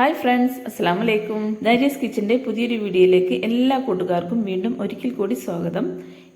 Hi friends അസ്സാം വലൈക്കും Darius കിച്ചന്റെ പുതിയൊരു വീഡിയോയിലേക്ക് എല്ലാ കൂട്ടുകാർക്കും വീണ്ടും ഒരിക്കൽ കൂടി സ്വാഗതം.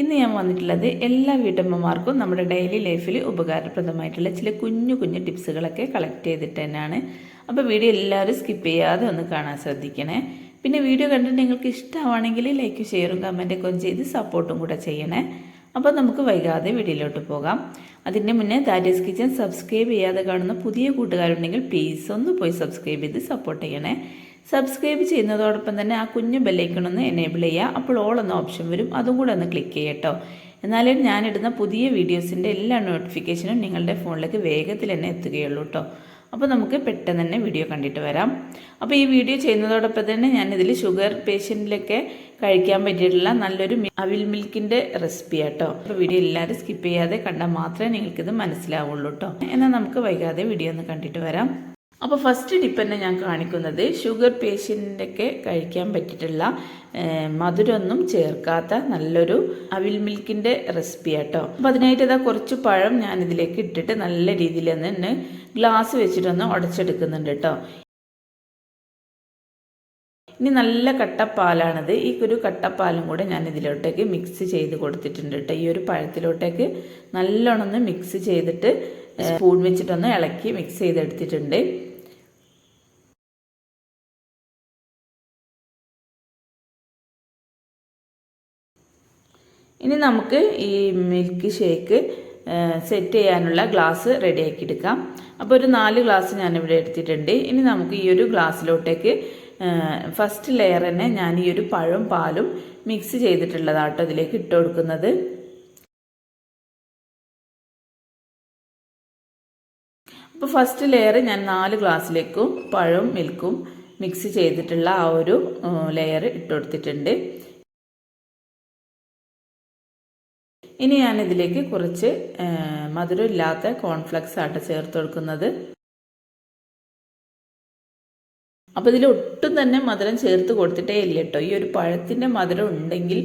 ഇന്ന് ഞാൻ വന്നിട്ടുള്ളത് എല്ലാ വീട്ടമ്മമാർക്കും നമ്മുടെ ഡെയിലി ലൈഫിൽ ഉപകാരപ്രദമായിട്ടുള്ള ചില കുഞ്ഞു കുഞ്ഞു ടിപ്സുകളൊക്കെ കളക്ട് ചെയ്തിട്ട് തന്നെയാണ്. അപ്പോൾ വീഡിയോ എല്ലാവരും സ്കിപ്പ് ചെയ്യാതെ ഒന്ന് കാണാൻ ശ്രദ്ധിക്കണേ. പിന്നെ വീഡിയോ കണ്ടിട്ട് നിങ്ങൾക്ക് ഇഷ്ടമാണെങ്കിൽ ലൈക്ക് ഷെയറും കമന്റൊക്കെ ഒന്ന് ചെയ്ത് സപ്പോർട്ടും കൂടെ ചെയ്യണേ. അപ്പോൾ നമുക്ക് വൈകാതെ വീഡിയോയിലോട്ട് പോകാം. അതിന് മുന്നേ ദാരിയസ് കിച്ചൻ സബ്സ്ക്രൈബ് ചെയ്യാതെ കാണുന്ന പുതിയ കൂട്ടുകാരുണ്ടെങ്കിൽ പ്ലീസ് ഒന്ന് പോയി സബ്സ്ക്രൈബ് ചെയ്ത് സപ്പോർട്ട് ചെയ്യണേ. സബ്സ്ക്രൈബ് ചെയ്യുന്നതോടൊപ്പം തന്നെ ആ കുഞ്ഞു ബെല്ലൈക്കണൊന്ന് എനേബിൾ ചെയ്യുക. അപ്പോൾ ഓൾ എന്ന ഓപ്ഷൻ വരും. അതും കൂടെ ഒന്ന് ക്ലിക്ക് ചെയ്യട്ടോ എന്നാലേ ഞാനിടുന്ന പുതിയ വീഡിയോസിന്റെ എല്ലാ നോട്ടിഫിക്കേഷനും നിങ്ങളുടെ ഫോണിലേക്ക് വേഗത്തിൽ തന്നെ എത്തുകയുള്ളൂ കേട്ടോ. അപ്പോൾ നമുക്ക് പെട്ടെന്ന് തന്നെ വീഡിയോ കണ്ടിട്ട് വരാം. അപ്പോൾ ഈ വീഡിയോ ചെയ്യുന്നതോടൊപ്പം തന്നെ ഞാനിതിൽ ഷുഗർ പേഷ്യന്റിലൊക്കെ കഴിക്കാൻ പറ്റിയിട്ടുള്ള നല്ലൊരു അവിൽ മിൽക്കിന്റെ റെസിപ്പി ആട്ടോ അപ്പോൾ വീഡിയോ എല്ലാവരും സ്കിപ്പ് ചെയ്യാതെ കണ്ടാൽ മാത്രമേ നിങ്ങൾക്കിത് മനസ്സിലാവുള്ളൂ കേട്ടോ എന്നാൽ നമുക്ക് വൈകാതെ വീഡിയോ ഒന്ന് കണ്ടിട്ട് വരാം. അപ്പോൾ ഫസ്റ്റ് ടിപ്പ് തന്നെ ഞാൻ കാണിക്കുന്നത് ഷുഗർ പേഷ്യന്റൊക്കെ കഴിക്കാൻ പറ്റിയിട്ടുള്ള മധുരമൊന്നും ചേർക്കാത്ത നല്ലൊരു അവിൽ മിൽക്കിന്റെ റെസിപ്പി ആട്ടോ അപ്പോൾ അതിനായിട്ട് ഇതാ കുറച്ച് പഴം ഞാൻ ഇതിലേക്ക് ഇട്ടിട്ട് നല്ല രീതിയിൽ തന്നെ ഗ്ലാസ് വെച്ചിട്ടൊന്ന് ഉടച്ചെടുക്കുന്നുണ്ട് കേട്ടോ ഇനി നല്ല കട്ടപ്പാലാണിത്. ഈ ഒരു കട്ടപ്പാലും കൂടെ ഞാൻ ഇതിലോട്ടേക്ക് മിക്സ് ചെയ്ത് കൊടുത്തിട്ടുണ്ട് കേട്ടോ. ഈ ഒരു പഴത്തിലോട്ടേക്ക് നല്ലോണമെന്ന് മിക്സ് ചെയ്തിട്ട് സ്പൂൺ വെച്ചിട്ടൊന്ന് ഇളക്കി മിക്സ് ചെയ്തെടുത്തിട്ടുണ്ട്. ഇനി നമുക്ക് ഈ മിൽക്ക് ഷേക്ക് സെറ്റ് ചെയ്യാനുള്ള ഗ്ലാസ് റെഡിയാക്കി എടുക്കാം. അപ്പോൾ ഒരു നാല് ഗ്ലാസ് ഞാനിവിടെ എടുത്തിട്ടുണ്ട്. ഇനി നമുക്ക് ഈ ഒരു ഗ്ലാസ്സിലോട്ടേക്ക് ഫസ്റ്റ് ലെയർ തന്നെ ഞാൻ ഈ ഒരു പഴം പാലും മിക്സ് ചെയ്തിട്ടുള്ളതാട്ടോ ഇതിലേക്ക് ഇട്ട് കൊടുക്കുന്നത്. അപ്പോൾ ഫസ്റ്റ് ലെയർ ഞാൻ നാല് ഗ്ലാസ്സിലേക്കും പഴവും മിൽക്കും മിക്സ് ചെയ്തിട്ടുള്ള ആ ഒരു ലെയർ ഇട്ട് കൊടുത്തിട്ടുണ്ട്. ഇനി ഞാൻ ഇതിലേക്ക് കുറച്ച് മധുരമില്ലാത്ത കോൺഫ്ലെക്സ് ആട്ടോ ചേർത്ത് കൊടുക്കുന്നത്. അപ്പോൾ ഇതിൽ ഒട്ടും തന്നെ മധുരം ചേർത്ത് കൊടുത്തിട്ടേ ഇല്ല കേട്ടോ ഈ ഒരു പഴത്തിന്റെ മധുരം ഉണ്ടെങ്കിൽ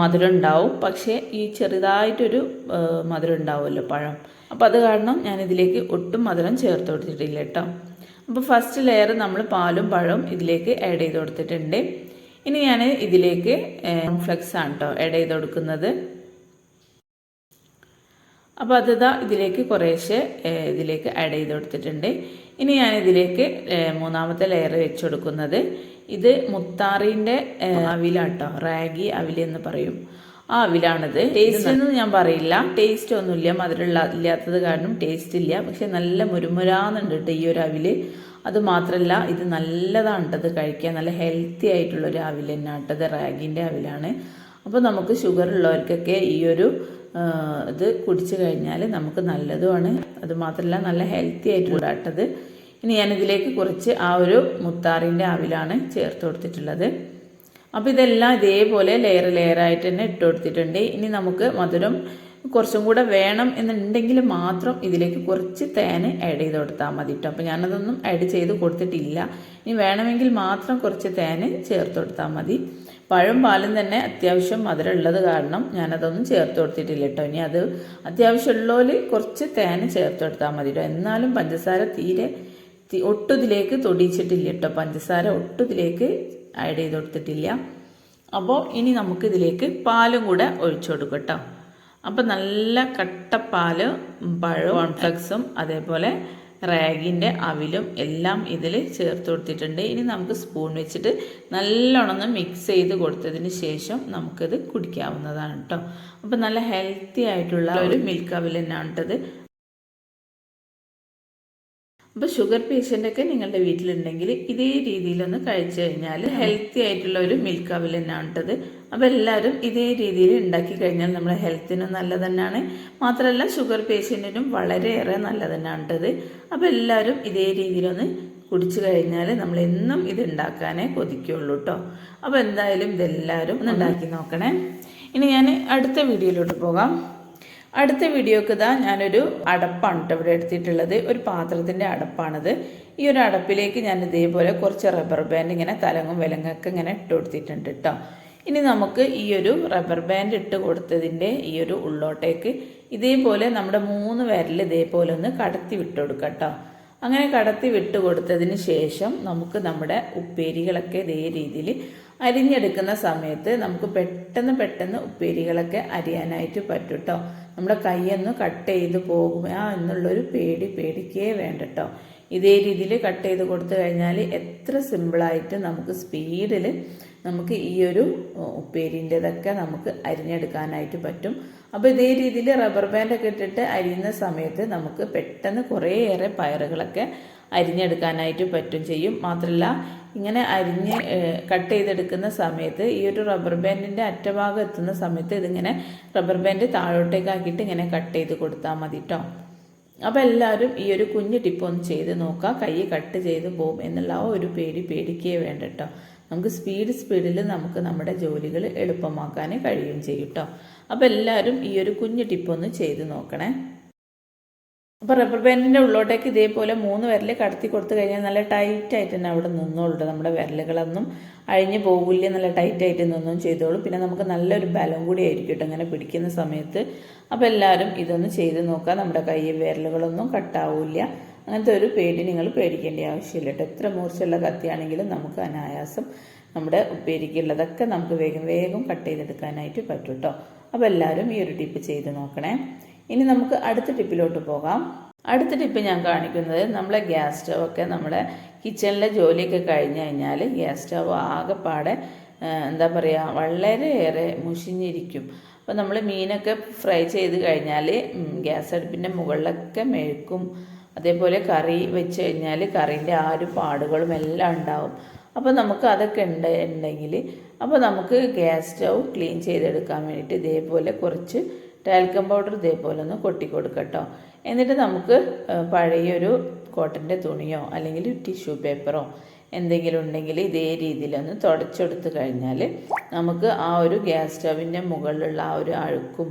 മധുരം ഉണ്ടാവും. പക്ഷേ ഈ ചെറുതായിട്ടൊരു മധുരം ഉണ്ടാവുമല്ലോ പഴം. അപ്പോൾ അത് കാരണം ഞാൻ ഇതിലേക്ക് ഒട്ടും മധുരം ചേർത്ത് കൊടുത്തിട്ടില്ല കേട്ടോ അപ്പോൾ ഫസ്റ്റ് ലെയർ നമ്മൾ പാലും പഴവും ഇതിലേക്ക് ആഡ് ചെയ്ത് കൊടുത്തിട്ടുണ്ട്. ഇനി ഞാൻ ഇതിലേക്ക് കോൺഫ്ലെക്സ് ആണ് കേട്ടോ ആഡ് ചെയ്ത് കൊടുക്കുന്നത്. അപ്പോൾ അതിതാ ഇതിലേക്ക് കുറേശ്ശെ ഇതിലേക്ക് ആഡ് ചെയ്ത് കൊടുത്തിട്ടുണ്ട്. ഇനി ഞാൻ ഇതിലേക്ക് മൂന്നാമത്തെ ലെയർ വെച്ച് കൊടുക്കുന്നത് ഇത് മുത്താറിന്റെ അവിലാട്ടോ റാഗി അവിലെന്ന് എന്ന് പറയും. ആ അവിലാണിത്. ടേസ്റ്റ് ഒന്നും ഞാൻ പറയില്ല. ടേസ്റ്റ് ഒന്നുമില്ല. മധുരമുള്ള ഇല്ലാത്തത് കാരണം ടേസ്റ്റ് ഇല്ല. പക്ഷെ നല്ല മുരുമുരാന്നുണ്ട് കേട്ടോ ഈ ഒരു അവിൽ. അത് മാത്രമല്ല ഇത് നല്ലതാണ് ഇത് കഴിക്കാൻ. നല്ല ഹെൽത്തി ആയിട്ടുള്ള ഒരു അവിൽ തന്നെ കേട്ടത് റാഗിന്റെ അവിലാണ്. അപ്പോൾ നമുക്ക് ഷുഗർ ഉള്ളവർക്കൊക്കെ ഈ ഒരു ഇത് കുടിച്ചു കഴിഞ്ഞാൽ നമുക്ക് നല്ലതുമാണ്. അത് മാത്രമല്ല നല്ല ഹെൽത്തി ആയിട്ട് കൂടാട്ടത് ഇനി ഞാനിതിലേക്ക് കുറച്ച് ആ ഒരു മുത്താറിന്റെ ആവിലാണ് ചേർത്ത് കൊടുത്തിട്ടുള്ളത്. അപ്പോൾ ഇതെല്ലാം ഇതേപോലെ ലെയർ ലെയറായിട്ട് തന്നെ ഇട്ട് കൊടുത്തിട്ടുണ്ട്. ഇനി നമുക്ക് മധുരം കുറച്ചും കൂടെ വേണം എന്നുണ്ടെങ്കിൽ മാത്രം ഇതിലേക്ക് കുറച്ച് തേൻ ആഡ് ചെയ്ത് കൊടുത്താൽ മതി കേട്ടോ അപ്പോൾ ഞാനതൊന്നും ആഡ് ചെയ്ത് കൊടുത്തിട്ടില്ല. ഇനി വേണമെങ്കിൽ മാത്രം കുറച്ച് തേൻ ചേർത്ത് കൊടുത്താൽ മതി. പഴം പാലും തന്നെ അത്യാവശ്യം മധുരം ഉള്ളത് കാരണം ഞാനതൊന്നും ചേർത്ത് കൊടുത്തിട്ടില്ല കേട്ടോ. ഇനി അത് അത്യാവശ്യമുള്ളതിൽ കുറച്ച് തേൻ ചേർത്ത് കൊടുത്താൽ മതി കേട്ടോ. എന്നാലും പഞ്ചസാര തീരെ ഒട്ടുതിലേക്ക് തൊടിയിച്ചിട്ടില്ല കേട്ടോ. പഞ്ചസാര ഒട്ടുതിലേക്ക് ആഡ് ചെയ്ത് കൊടുത്തിട്ടില്ല. അപ്പോൾ ഇനി നമുക്ക് ഇതിലേക്ക് പാലും കൂടെ ഒഴിച്ചു കൊടുക്കും കേട്ടോ. അപ്പോൾ നല്ല പാൽ പഴവും കോൺഫ്ലക്സും അതേപോലെ റാഗിന്റെ അവിലും എല്ലാം ഇതിൽ ചേർത്ത് കൊടുത്തിട്ടുണ്ട്. ഇനി നമുക്ക് സ്പൂൺ വെച്ചിട്ട് നല്ലോണം മിക്സ് ചെയ്ത് കൊടുത്തതിന് ശേഷം നമുക്കിത് കുടിക്കാവുന്നതാണ് കേട്ടോ അപ്പോൾ നല്ല ഹെൽത്തി ആയിട്ടുള്ള ഒരു മിൽക്ക് അവിൽ തന്നെയാണ് കേട്ടത് അപ്പോൾ ഷുഗർ പേഷ്യന്റൊക്കെ നിങ്ങളുടെ വീട്ടിലുണ്ടെങ്കിൽ ഇതേ രീതിയിലൊന്ന് കഴിച്ചു കഴിഞ്ഞാൽ ഹെൽത്തി ആയിട്ടുള്ള ഒരു മിൽക്ക് അവിൽ തന്നെയാണ് കേട്ടത് അപ്പോൾ എല്ലാവരും ഇതേ രീതിയിൽ ഉണ്ടാക്കി കഴിഞ്ഞാൽ നമ്മുടെ ഹെൽത്തിനും നല്ല തന്നെയാണ് മാത്രമല്ല ഷുഗർ പേഷ്യന്റിനും വളരെയേറെ നല്ല തന്നെയാണ് കേട്ടത് അപ്പോൾ എല്ലാവരും ഇതേ രീതിയിലൊന്ന് കുടിച്ചു കഴിഞ്ഞാൽ നമ്മൾ എന്നും ഇത് ഉണ്ടാക്കാനേ കൊതിക്കുള്ളൂ കേട്ടോ അപ്പോൾ എന്തായാലും ഇതെല്ലാവരും ഒന്ന് ഉണ്ടാക്കി നോക്കണേ. ഇനി ഞാൻ അടുത്ത വീഡിയോയിലോട്ട് പോകാം. അടുത്ത വീഡിയോക്ക് ഇതാ ഞാനൊരു അടപ്പാണ് കേട്ടോ ഇവിടെ എടുത്തിട്ടുള്ളത്. ഒരു പാത്രത്തിന്റെ അടപ്പാണിത്. ഈ ഒരു അടപ്പിലേക്ക് ഞാൻ ഇതേപോലെ കുറച്ച് റബ്ബർ ബാൻഡ് ഇങ്ങനെ തലങ്ങും വിലങ്ങൊക്കെ ഇങ്ങനെ ഇട്ട് കൊടുത്തിട്ടുണ്ട് കേട്ടോ ഇനി നമുക്ക് ഈ ഒരു റബ്ബർ ബാൻഡ് ഇട്ട് കൊടുത്തതിന്റെ ഈ ഒരു ഉള്ളോട്ടേക്ക് ഇതേപോലെ നമ്മുടെ മൂന്ന് വിരൽ ഇതേപോലെ ഒന്ന് കടത്തി വിട്ട് കേട്ടോ അങ്ങനെ കടത്തി വിട്ട് കൊടുത്തതിന് ശേഷം നമുക്ക് നമ്മുടെ ഉപ്പേരികളൊക്കെ ഇതേ രീതിയിൽ അരിഞ്ഞെടുക്കുന്ന സമയത്ത് നമുക്ക് പെട്ടെന്ന് പെട്ടെന്ന് ഉപ്പേരികളൊക്കെ അരിയാനായിട്ട് പറ്റും കേട്ടോ നമ്മുടെ കൈയൊന്ന് കട്ട് ചെയ്ത് പോകുമോ എന്നുള്ളൊരു പേടി പേടിക്കേ വേണ്ട കേട്ടോ ഇതേ രീതിയിൽ കട്ട് ചെയ്ത് കൊടുത്തു കഴിഞ്ഞാൽ എത്ര സിമ്പിളായിട്ട് നമുക്ക് സ്പീഡിൽ നമുക്ക് ഈ ഒരു ഉപ്പേരിന്റെതൊക്കെ നമുക്ക് അരിഞ്ഞെടുക്കാനായിട്ട് പറ്റും. അപ്പോൾ ഇതേ രീതിയിൽ റബ്ബർ ബാൻഡൊക്കെ ഇട്ടിട്ട് അരിയുന്ന സമയത്ത് നമുക്ക് പെട്ടെന്ന് കുറേയേറെ പയറുകളൊക്കെ അരിഞ്ഞെടുക്കാനായിട്ട് പറ്റും ചെയ്യും. മാത്രമല്ല ഇങ്ങനെ അരിഞ്ഞ് കട്ട് ചെയ്തെടുക്കുന്ന സമയത്ത് ഈ ഒരു റബ്ബർ ബാൻഡിന്റെ അറ്റഭാഗം എത്തുന്ന സമയത്ത് ഇതിങ്ങനെ റബ്ബർ ബാൻഡ് താഴോട്ടേക്കാക്കിയിട്ട് ഇങ്ങനെ കട്ട് ചെയ്ത് കൊടുത്താൽ മതി കേട്ടോ അപ്പോൾ എല്ലാവരും ഈ ഒരു കുഞ്ഞു ടിപ്പ് ഒന്ന് ചെയ്ത് നോക്കുക കൈ കട്ട് ചെയ്ത് പോകും എന്നുള്ള ഒരു പേടി പേടിക്കേ വേണ്ട കേട്ടോ നമുക്ക് സ്പീഡ് സ്പീഡിൽ നമുക്ക് നമ്മുടെ ജോലികൾ എളുപ്പമാക്കാൻ കഴിയും ചെയ്യും കേട്ടോ അപ്പോൾ എല്ലാവരും ഈ ഒരു കുഞ്ഞു ടിപ്പൊന്ന് ചെയ്ത് നോക്കണേ. അപ്പോൾ റബ്ബർ ബാൻഡിന്റെ ഉള്ളോട്ടേക്ക് ഇതേപോലെ മൂന്ന് വിരൽ കടത്തി കൊടുത്തു കഴിഞ്ഞാൽ നല്ല ടൈറ്റ് ആയിട്ട് തന്നെ അവിടെ നിന്നോളൂ നമ്മുടെ വിരലുകളൊന്നും. അഴിഞ്ഞു പോകില്ല നല്ല ടൈറ്റ് ആയിട്ട് നിന്നും ചെയ്തോളൂ. പിന്നെ നമുക്ക് നല്ലൊരു ബലം കൂടി ആയിരിക്കും കേട്ടോ അങ്ങനെ പിടിക്കുന്ന സമയത്ത്. അപ്പോൾ എല്ലാവരും ഇതൊന്ന് ചെയ്ത് നോക്കുക നമ്മുടെ കൈ വിരലുകളൊന്നും കട്ടാവില്ല അങ്ങനത്തെ ഒരു പേടി നിങ്ങൾ പേടിക്കേണ്ട ആവശ്യമില്ല കേട്ടോ. എത്ര മൂർച്ചയുള്ള കത്തിയാണെങ്കിലും നമുക്ക് അനായാസം നമ്മുടെ ഉപ്പേരിക്കുള്ളതൊക്കെ നമുക്ക് വേഗം വേഗം കട്ട് ചെയ്തെടുക്കാനായിട്ട് പറ്റും കേട്ടോ. അപ്പോൾ എല്ലാവരും ഈ ഒരു ടിപ്പ് ചെയ്ത് നോക്കണേ. ഇനി നമുക്ക് അടുത്ത ടിപ്പിലോട്ട് പോകാം. അടുത്ത ടിപ്പ് ഞാൻ കാണിക്കുന്നത് നമ്മളെ ഗ്യാസ് സ്റ്റവ് ഒക്കെ നമ്മുടെ കിച്ചണിലെ ജോലിയൊക്കെ കഴിഞ്ഞ് കഴിഞ്ഞാൽ ഗ്യാസ് സ്റ്റവ് ആകെപ്പാടെ എന്താ പറയുക വളരെയേറെ മുഷിഞ്ഞിരിക്കും. അപ്പോൾ നമ്മൾ മീനൊക്കെ ഫ്രൈ ചെയ്ത് കഴിഞ്ഞാൽ ഗ്യാസ് അടുപ്പിന്റെ മുകളിലൊക്കെ മെഴുക്കും അതേപോലെ കറി വെച്ച് കഴിഞ്ഞാൽ കറീന്റെ ആ ഒരു പാടുകളും എല്ലാം ഉണ്ടാവും. അപ്പോൾ നമുക്ക് അതൊക്കെ ഉണ്ട് ഉണ്ടെങ്കിൽ അപ്പോൾ നമുക്ക് ഗ്യാസ് സ്റ്റൗ ക്ലീൻ ചെയ്തെടുക്കാൻ വേണ്ടിയിട്ട് ഇതേപോലെ കുറച്ച് ടാൽക്കം പൗഡർ ഇതേപോലെ ഒന്ന് കൊട്ടി കൊടുക്കട്ടോ. എന്നിട്ട് നമുക്ക് പഴയൊരു കോട്ടന്റെ തുണിയോ അല്ലെങ്കിൽ ടിഷ്യൂ പേപ്പറോ എന്തെങ്കിലും ഉണ്ടെങ്കിൽ ഇതേ രീതിയിലൊന്ന് തുടച്ചെടുത്ത് കഴിഞ്ഞാൽ നമുക്ക് ആ ഒരു ഗ്യാസ് സ്റ്റവിന്റെ മുകളിലുള്ള ആ ഒരു അഴുക്കും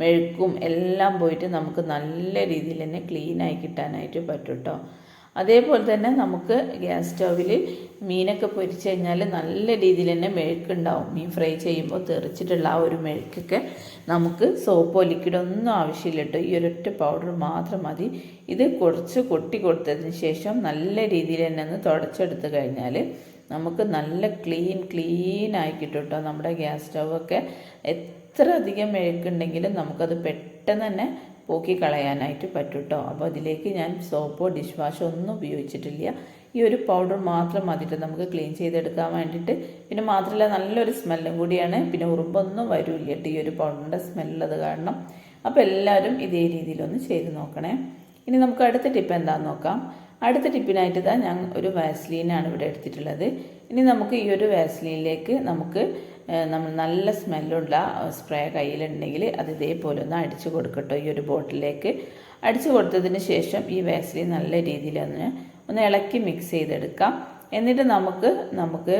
മെഴുക്കും എല്ലാം പോയിട്ട് നമുക്ക് നല്ല രീതിയിൽ തന്നെ ക്ലീനായി കിട്ടാനായിട്ട് പറ്റും കേട്ടോ അതേപോലെ തന്നെ നമുക്ക് ഗ്യാസ് സ്റ്റൗവിൽ മീനൊക്കെ പൊരിച്ച് കഴിഞ്ഞാൽ നല്ല രീതിയിൽ തന്നെ മെഴുക്കുണ്ടാവും. മീൻ ഫ്രൈ ചെയ്യുമ്പോൾ തെറിച്ചിട്ടുള്ള ആ ഒരു മെഴുക്കൊക്കെ നമുക്ക് സോപ്പോ ലിക്വിഡോ ഒന്നും ആവശ്യമില്ല കേട്ടോ. ഈ ഒരൊറ്റ പൗഡർ മാത്രം മതി. ഇത് കുറച്ച് കൊട്ടി കൊടുത്തതിന് ശേഷം നല്ല രീതിയിൽ തന്നെ ഒന്ന് തുടച്ചെടുത്ത് കഴിഞ്ഞാൽ നമുക്ക് നല്ല ക്ലീൻ ക്ലീൻ ആയി കിട്ടും കേട്ടോ. നമ്മുടെ ഗ്യാസ് സ്റ്റൗവൊക്കെ. എത്ര അധികം മെഴുക്കുണ്ടെങ്കിലും നമുക്കത് പെട്ടെന്ന് തന്നെ പോക്കി കളയാനായിട്ട് പറ്റും കേട്ടോ അപ്പോൾ അതിലേക്ക് ഞാൻ സോപ്പോ ഡിഷ് വാഷോ ഒന്നും ഉപയോഗിച്ചിട്ടില്ല. ഈ ഒരു പൗഡർ മാത്രം മതിയിട്ട് നമുക്ക് ക്ലീൻ ചെയ്തെടുക്കാൻ വേണ്ടിയിട്ട്. പിന്നെ മാത്രമല്ല നല്ലൊരു സ്മെല്ലും കൂടിയാണ്. പിന്നെ ഉറുമ്പൊന്നും വരില്ല കേട്ടോ ഈ ഒരു പൗഡറിന്റെ സ്മെല്ലുള്ളത് കാരണം. അപ്പോൾ എല്ലാവരും ഇതേ രീതിയിലൊന്ന് ചെയ്ത് നോക്കണേ. ഇനി നമുക്ക് അടുത്ത ടിപ്പ് എന്താണെന്ന് നോക്കാം. അടുത്ത ടിപ്പിനായിട്ട് ഇതാ ഞാൻ ഒരു വാസ്ലീനാണ് ഇവിടെ എടുത്തിട്ടുള്ളത്. ഇനി നമുക്ക് ഈ ഒരു വാസ്ലീനിലേക്ക് നമുക്ക് നമ്മൾ നല്ല സ്മെല്ലുള്ള സ്പ്രേ കയ്യിലുണ്ടെങ്കിൽ അത് ഇതേപോലെ ഒന്ന് അടിച്ചു കൊടുക്കട്ടോ. ഈ ഒരു ബോട്ടിലേക്ക് അടിച്ചു കൊടുത്തതിന് ശേഷം ഈ വാസ്ലിൻ നല്ല രീതിയിൽ ഒന്ന് ഒന്ന് ഇളക്കി മിക്സ് ചെയ്തെടുക്കാം. എന്നിട്ട് നമുക്ക് നമുക്ക്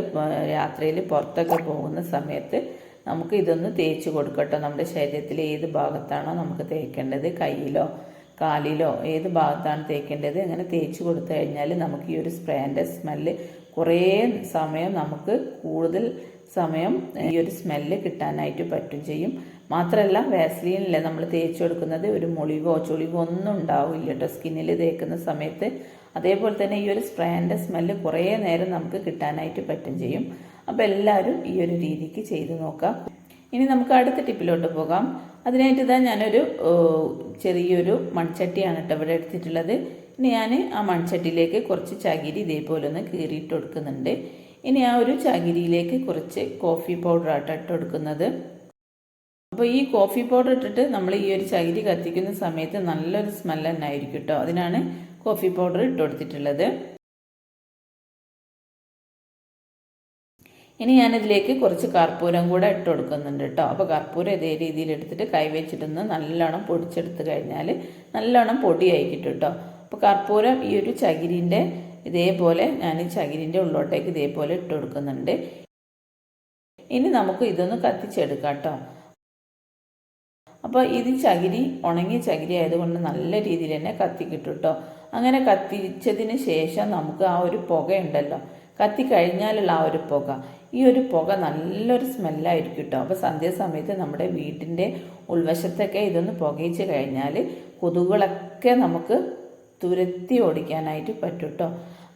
രാത്രിയിൽ പുറത്തൊക്കെ പോകുന്ന സമയത്ത് നമുക്ക് ഇതൊന്ന് തേച്ച് കൊടുക്കട്ടോ. നമ്മുടെ ശരീരത്തിലെ ഏത് ഭാഗത്താണോ നമുക്ക് തേക്കേണ്ടത്? കയ്യിലോ കാലിലോ ഏത് ഭാഗത്താണ് തേക്കേണ്ടത്? അങ്ങനെ തേച്ച് കൊടുത്തു കഴിഞ്ഞാൽ നമുക്ക് ഈ ഒരു സ്പ്രേന്റെ സ്മെല്ല് കുറേ സമയം നമുക്ക് കൂടുതൽ സമയം ഈ ഒരു സ്മെല്ല് കിട്ടാനായിട്ട് പറ്റും ചെയ്യും. മാത്രമല്ല വാസ്ലീനില്ല. നമ്മൾ തേച്ച് കൊടുക്കുന്നത് ഒരു മുളിവോ ചുളിവോ ഒന്നും ഉണ്ടാവില്ല കേട്ടോ സ്കിന്നിൽ തേക്കുന്ന സമയത്ത് അതേപോലെ തന്നെ ഈ ഒരു സ്പ്രേന്റെ സ്മെല്ല് കുറേ നേരം നമുക്ക് കിട്ടാനായിട്ട് പറ്റും ചെയ്യും. അപ്പോൾ എല്ലാവരും ഈ ഒരു രീതിക്ക് ചെയ്ത് നോക്കാം. ഇനി നമുക്ക് അടുത്ത ടിപ്പിലോട്ട് പോകാം. അതിനായിട്ട് ഇതാ ഞാനൊരു ചെറിയൊരു മൺചട്ടിയാണ് കേട്ടോ ഇവിടെ എടുത്തിട്ടുള്ളത്. ഇനി ഞാൻ ആ മൺചട്ടിയിലേക്ക് കുറച്ച് ചകിരി ഇതേപോലെ ഒന്ന് കീറിയിട്ട് കൊടുക്കുന്നുണ്ട്. ഇനി ആ ഒരു ചകിരിയിലേക്ക് കുറച്ച് കോഫി പൗഡർ ആട്ടോ ഇട്ട് കൊടുക്കുന്നത്. അപ്പോൾ ഈ കോഫി പൗഡർ ഇട്ടിട്ട് നമ്മൾ ഈ ഒരു ചകിരി കത്തിക്കുന്ന സമയത്ത് നല്ലൊരു സ്മെൽ തന്നെ ആയിരിക്കും കേട്ടോ അതിനാണ് കോഫി പൗഡർ ഇട്ട് കൊടുത്തിട്ടുള്ളത്. ഇനി ഞാനിതിലേക്ക് കുറച്ച് കർപ്പൂരം കൂടെ ഇട്ട് കൊടുക്കുന്നുണ്ട് കേട്ടോ അപ്പോൾ കർപ്പൂരം ഇതേ രീതിയിൽ എടുത്തിട്ട് കൈവച്ചിട്ടൊന്ന് നല്ലോണം പൊടിച്ചെടുത്ത് കഴിഞ്ഞാൽ നല്ലോണം പൊടിയായി കിട്ടും കേട്ടോ അപ്പോൾ കർപ്പൂരം ഈ ഒരു ചകിരിന്റെ ഇതേപോലെ ഞാൻ ഈ ചകിരിന്റെ ഉള്ളോട്ടേക്ക് ഇതേപോലെ ഇട്ട് കൊടുക്കുന്നുണ്ട്. ഇനി നമുക്ക് ഇതൊന്ന് കത്തിച്ചെടുക്കാം കേട്ടോ. അപ്പോൾ ഇത് ചകിരി ഉണങ്ങിയ ചകിരി ആയതുകൊണ്ട് നല്ല രീതിയിൽ തന്നെ കത്തി കിട്ടും കേട്ടോ. അങ്ങനെ കത്തിച്ചതിന് ശേഷം നമുക്ക് ആ ഒരു പുകയുണ്ടല്ലോ. കത്തി കഴിഞ്ഞാലുള്ള ആ ഒരു പുക. ഈ ഒരു പുക നല്ലൊരു സ്മെല്ലായിരിക്കും കേട്ടോ. അപ്പോൾ സന്ധ്യാസമയത്ത് നമ്മുടെ വീട്ടിന്റെ ഉൾവശത്തൊക്കെ ഇതൊന്ന് പുകയിച്ച് കഴിഞ്ഞാൽ കൊതുകുകളൊക്കെ നമുക്ക് തുരത്തി ഓടിക്കാനായിട്ട് പറ്റും കേട്ടോ.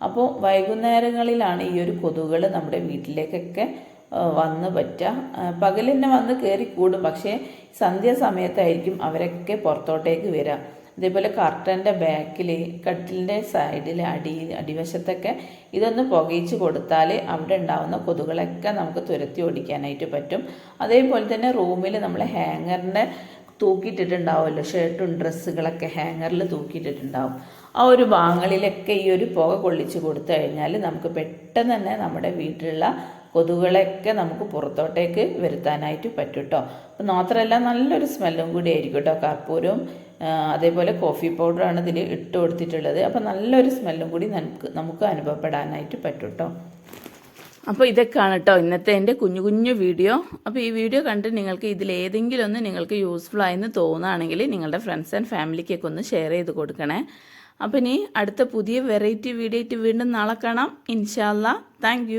അപ്പോൾ വൈകുന്നേരങ്ങളിലാണ് ഈ ഒരു കൊതുകുകൾ നമ്മുടെ വീട്ടിലേക്കൊക്കെ വന്ന് പറ്റുക പകൽ വന്ന് കയറി കൂടും. പക്ഷേ സന്ധ്യാസമയത്തായിരിക്കും അവരൊക്കെ പുറത്തോട്ടേക്ക് വരിക അതേപോലെ കർട്ടന്റെ ബാക്കിൽ കട്ടിലിന്റെ സൈഡിൽ അടി അടിവശത്തൊക്കെ ഇതൊന്ന് പുകയിച്ച് കൊടുത്താൽ അവിടെ ഉണ്ടാവുന്ന കൊതുകളൊക്കെ നമുക്ക് തുരത്തി ഓടിക്കാനായിട്ട് പറ്റും. അതേപോലെ തന്നെ റൂമിൽ നമ്മൾ ഹാങ്ങറിന്റെ തൂക്കിയിട്ടിട്ടുണ്ടാവുമല്ലോ. ഷർട്ടും ഡ്രസ്സുകളൊക്കെ ഹാങ്ങറിൽ തൂക്കിയിട്ടിട്ടുണ്ടാവും. ആ ഒരു ഭാഗങ്ങളിലൊക്കെ ഈ ഒരു പുക കൊള്ളിച്ച് കൊടുത്തു കഴിഞ്ഞാൽ നമുക്ക് പെട്ടെന്ന് തന്നെ നമ്മുടെ വീട്ടിലുള്ള കൊതുകുകളെയൊക്കെ നമുക്ക് പുറത്തോട്ടേക്ക് വരുത്താനായിട്ട് പറ്റും കേട്ടോ അപ്പം മാത്രമല്ല നല്ലൊരു സ്മെല്ലും കൂടി ആയിരിക്കും കേട്ടോ കർപ്പൂരവും അതേപോലെ കോഫി പൗഡറാണ് ഇതിൽ ഇട്ട് കൊടുത്തിട്ടുള്ളത്. അപ്പം നല്ലൊരു സ്മെല്ലും കൂടി നമുക്ക് നമുക്ക് അനുഭവപ്പെടാനായിട്ട് പറ്റും കേട്ടോ അപ്പോൾ ഇതൊക്കെയാണ് കേട്ടോ ഇന്നത്തെ എന്റെ കുഞ്ഞു കുഞ്ഞു വീഡിയോ. അപ്പോൾ ഈ വീഡിയോ കണ്ട് നിങ്ങൾക്ക് ഇതിലേതെങ്കിലും ഒന്ന് നിങ്ങൾക്ക് യൂസ്ഫുൾ ആയെന്ന് തോന്നുകയാണെങ്കിൽ നിങ്ങളുടെ ഫ്രണ്ട്സ് ആൻഡ് ഫാമിലിക്കൊക്കെ ഒന്ന് ഷെയർ ചെയ്ത് കൊടുക്കണേ. അപ്പം ഇനി അടുത്ത പുതിയ വെറൈറ്റി വീഡിയോ ആയിട്ട് വീണ്ടും നാളെ കാണാം. ഇൻഷാല്ല താങ്ക്